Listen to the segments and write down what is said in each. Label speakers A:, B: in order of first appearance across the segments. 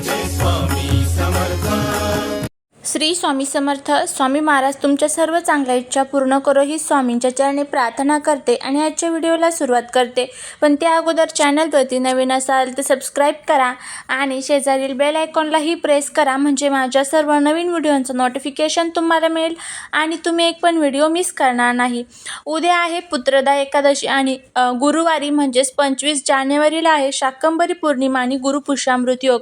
A: this one. Shri Swami Samarth. Swami Maharaj तुमच्या सर्व चांगल्या इच्छा पूर्ण करो ही स्वामींच्या चरणी प्रार्थना करते आणि आजच्या व्हिडिओला सुरुवात करते. पण त्या अगोदर चॅनलवरती नवीन असाल तर सबस्क्राईब करा आणि शेजारील बेल आयकॉनलाही प्रेस करा म्हणजे माझ्या सर्व नवीन व्हिडिओंचं नोटिफिकेशन तुम्हाला मिळेल आणि तुम्ही एक पण व्हिडिओ मिस करणार नाही. उद्या आहे पुत्रदा एकादशी आणि गुरुवारी म्हणजेच पंचवीस जानेवारीला आहे शाकंभरी पौर्णिमा आणि गुरुपुष्यामृत योग.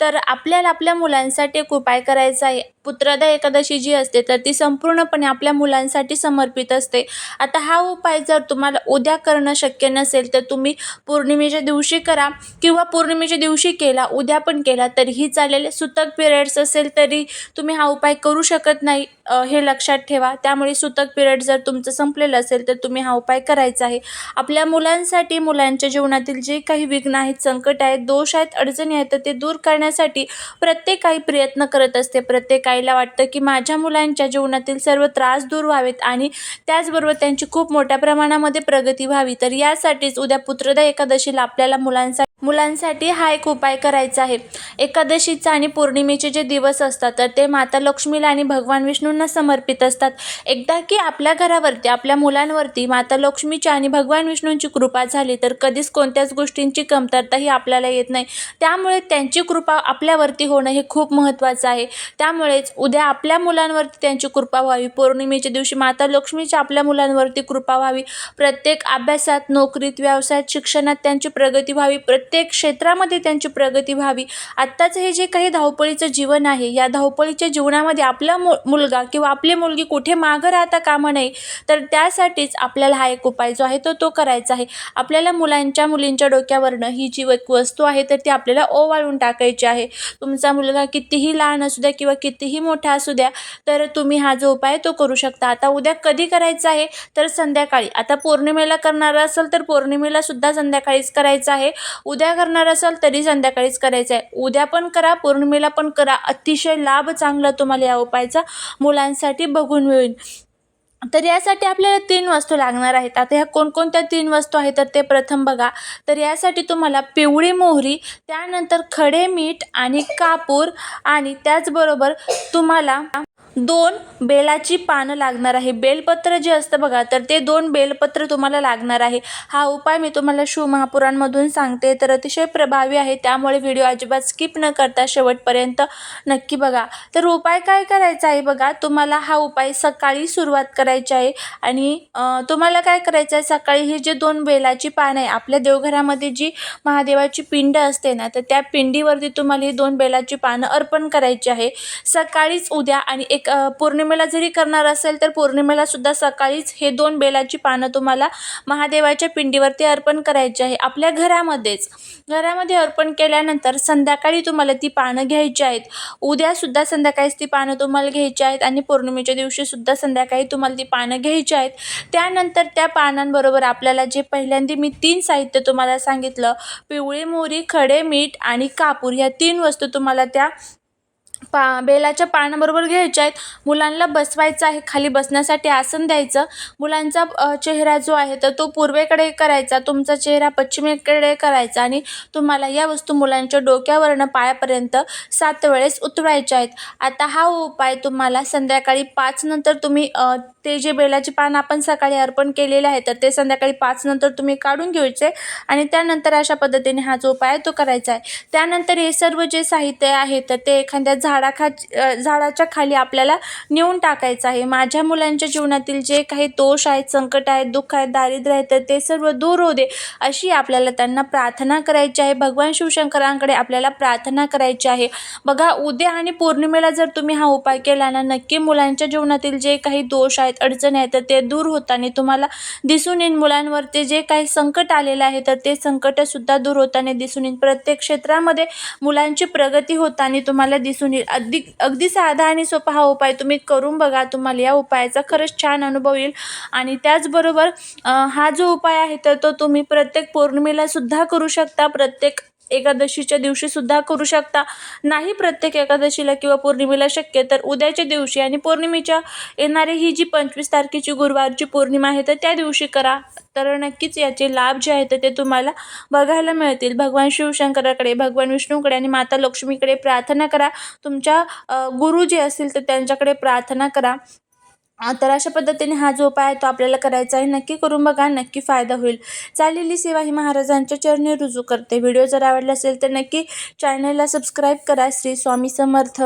A: तर आपल्याला आपल्या मुलांसाठी एक उपाय करायचा आहे. पुत्रदा एकादशी जी असते तर ती संपूर्णपणे आपल्या मुलांसाठी समर्पित असते. आता हा उपाय जर तुम्हाला उद्या करणं शक्य नसेल तर तुम्ही पौर्णिमेच्या दिवशी करा किंवा पौर्णिमेच्या दिवशी केला उद्या पण केला तरीही चालेल. सुतक पिरियड्स असेल तरी तुम्ही हा उपाय करू शकत नाही हे लक्षात ठेवा. त्यामुळे सुतक पिरियड जर तुमचं संपलेलं असेल तर तुम्ही हा उपाय करायचा आहे. आपल्या मुलांसाठी मुलांच्या जीवनातील जे काही विघ्न आहेत संकट आहेत दोष आहेत अडचणी आहेत तर ते दूर करण्यासाठी प्रत्येक काही प्रयत्न करत असते. प्रत्येक आईला वाटतं की माझ्या मुलांच्या जीवनातील सर्व त्रास दूर व्हावेत आणि त्याचबरोबर त्यांची खूप मोठ्या प्रमाणामध्ये प्रगती व्हावी. तर यासाठीच उद्या पुत्रदा एकादशीला आपल्याला मुलांसाठी मुलांसाठी हा एक उपाय करायचा आहे. एकादशीचा आणि पौर्णिमेचे जे दिवस असतात तर ते माता लक्ष्मीला आणि भगवान विष्णूंना समर्पित असतात. एकदा की आपल्या घरावरती आपल्या मुलांवरती माता लक्ष्मीची आणि भगवान विष्णूंची कृपा झाली तर कधीच कोणत्याच गोष्टींची कमतरताही आपल्याला येत नाही. त्यामुळे त्यांची कृपा आपल्यावरती होणं हे खूप महत्त्वाचं आहे. त्यामुळेच उद्या आपल्या मुलांवरती त्यांची कृपा व्हावी. पौर्णिमेच्या दिवशी माता लक्ष्मीची आपल्या मुलांवरती कृपा व्हावी. प्रत्येक अभ्यासात नोकरीत व्यवसायात शिक्षणात त्यांची प्रगती व्हावी. प्रत्येक क्षेत्रामध्ये त्यांची प्रगती व्हावी. आत्ताचं हे जे काही धावपळीचं जीवन आहे या धावपळीच्या जीवनामध्ये आपला मु मुलगा किंवा आपली मुलगी कुठे मागं राहता कामा नये तर त्यासाठीच आपल्याला हा एक उपाय जो आहे तो तो करायचा आहे. आपल्याला मुलांच्या मुलींच्या डोक्यावरनं ही जी वस्तू आहे तर ती आपल्याला ओवाळून टाकायची आहे. तुमचा मुलगा कितीही लहान असू द्या किंवा कितीही मोठा असू द्या तर तुम्ही हा जो उपाय तो करू शकता. आता उद्या कधी करायचा आहे? तर संध्याकाळी. आता पौर्णिमेला करणार असेल तर पौर्णिमेला सुद्धा संध्याकाळीच करायचं आहे. उद्या करणार असाल तरी संध्याकाळीच करायचं आहे. उद्या पण करा पौर्णिमेला पण करा. अतिशय लाभ चांगला तुम्हाला या उपायाचा मुलांसाठी बघून मिळेल. तर यासाठी आपल्याला तीन वस्तू लागणार आहेत. आता ह्या कोणकोणत्या तीन वस्तू आहेत तर ते प्रथम बघा. तर यासाठी तुम्हाला पिवळी मोहरी त्यानंतर खडे मीठ आणि कापूर आणि त्याचबरोबर तुम्हाला दोन बेलाची पानं लागणार आहे. बेलपत्र जे असतं बघा तर ते दोन बेलपत्र तुम्हाला लागणार आहे. हा उपाय मी तुम्हाला शिवमहापुराणमधून सांगते. तर अतिशय प्रभावी आहे. त्यामुळे व्हिडिओ अजिबात स्किप न करता शेवटपर्यंत नक्की बघा. तर उपाय काय करायचा आहे बघा तुम्हाला हा उपाय सकाळी सुरुवात करायची आहे. आणि तुम्हाला काय करायचं आहे सकाळी ही जे दोन बेलाची पानं आहे आपल्या देवघरामध्ये जी महादेवाची पिंड असते ना तर त्या पिंडीवरती तुम्हाला ही दोन बेलाची पानं अर्पण करायची आहे. सकाळीच उद्या आणि एक पौर्णिमेला जरी करणार असेल तर पौर्णिमेला सुद्धा सकाळीच हे दोन बेलाची पानं तुम्हाला महादेवाच्या पिंडीवरती अर्पण करायची आहे. आपल्या घरामध्येच. घरामध्ये अर्पण केल्यानंतर संध्याकाळी तुम्हाला ती पानं घ्यायची आहेत. उद्यासुद्धा संध्याकाळीच ती पानं तुम्हाला घ्यायची आहेत आणि पौर्णिमेच्या दिवशीसुद्धा संध्याकाळी तुम्हाला ती पानं घ्यायची आहेत. त्यानंतर त्या पानांबरोबर आपल्याला जे पहिल्यांदा मी तीन साहित्य तुम्हाला सांगितलं पिवळी मोहरी खडे मीठ आणि कापूर ह्या तीन वस्तू तुम्हाला त्या पा बेलाच्या पानाबरोबर घ्यायच्या आहेत. मुलांना बसवायचं आहे खाली बसण्यासाठी आसन द्यायचं. मुलांचा चेहरा जो आहे तर तो पूर्वेकडे करायचा. तुमचा चेहरा पश्चिमेकडे करायचा आणि तुम्हाला या वस्तू मुलांच्या डोक्यावरनं पायापर्यंत सात वेळेस उतरायच्या आहेत. आता हा उपाय तुम्हाला संध्याकाळी पाच नंतर तुम्ही ते जे बेलाचे पान आपण सकाळी अर्पण केलेले आहे तर ते संध्याकाळी पाच नंतर तुम्ही काढून घ्यायचे आणि त्यानंतर अशा पद्धतीने हा जो उपाय आहे तो करायचा आहे. त्यानंतर हे सर्व जे साहित्य आहे तर ते एखाद्या झाडाखा झाडाच्या खाली आपल्याला नेऊन टाकायचं आहे. माझ्या मुलांच्या जीवनातील जे काही दोष आहेत संकट आहेत दुःख आहेत दारिद्र्य आहेत तर ते सर्व दूर होऊ दे अशी आपल्याला त्यांना प्रार्थना करायची आहे. भगवान शिवशंकरांकडे आपल्याला प्रार्थना करायची आहे. बघा उद्या आणि पौर्णिमेला जर तुम्ही हा उपाय केला ना नक्की मुलांच्या जीवनातील जे काही दोष आहेत अडचणी आहेत तर ते दूर होताना तुम्हाला दिसून येईन मुलांवरती जे काही संकट आलेलं आहे तर ते संकटसुद्धा दूर होताना दिसून येईल. प्रत्येक क्षेत्रामध्ये मुलांची प्रगती होताना तुम्हाला दिसून येईल. म्हणजे अगदी अगदी साधा आणि सोपा हा उपाय तुम्ही करून बघा तुम्हाला या उपायाचा खरंच छान अनुभव येईल. आणि त्याचबरोबर हा जो उपाय आहे तर तो तुम्ही प्रत्येक पौर्णिमेला सुद्धा करू शकता. प्रत्येक एकादशीच्या दिवशीसुद्धा करू शकता. नाही प्रत्येक एकादशीला किंवा पौर्णिमेला शक्य तर उद्याच्या दिवशी आणि पौर्णिमेच्या येणारी ही जी पंचवीस तारखेची गुरुवारची पौर्णिमा आहे तर त्या दिवशी करा. तर नक्कीच याचे लाभ जे आहेत ते तुम्हाला बघायला मिळतील. भगवान शिवशंकराकडे भगवान विष्णूकडे आणि माता लक्ष्मीकडे प्रार्थना करा. तुमच्या गुरु जे असतील तर त्यांच्याकडे प्रार्थना करा. तर अशा पद्धतीने हा जो उपाय आहे तो आपल्याला करायचा आहे. नक्की करून बघा नक्की फायदा होईल. चाललेली सेवा ही महाराजांच्या चरणी रुजू करते. व्हिडिओ जर आवडला असेल तर नक्की चॅनलला सबस्क्राईब करा. श्री स्वामी समर्थ.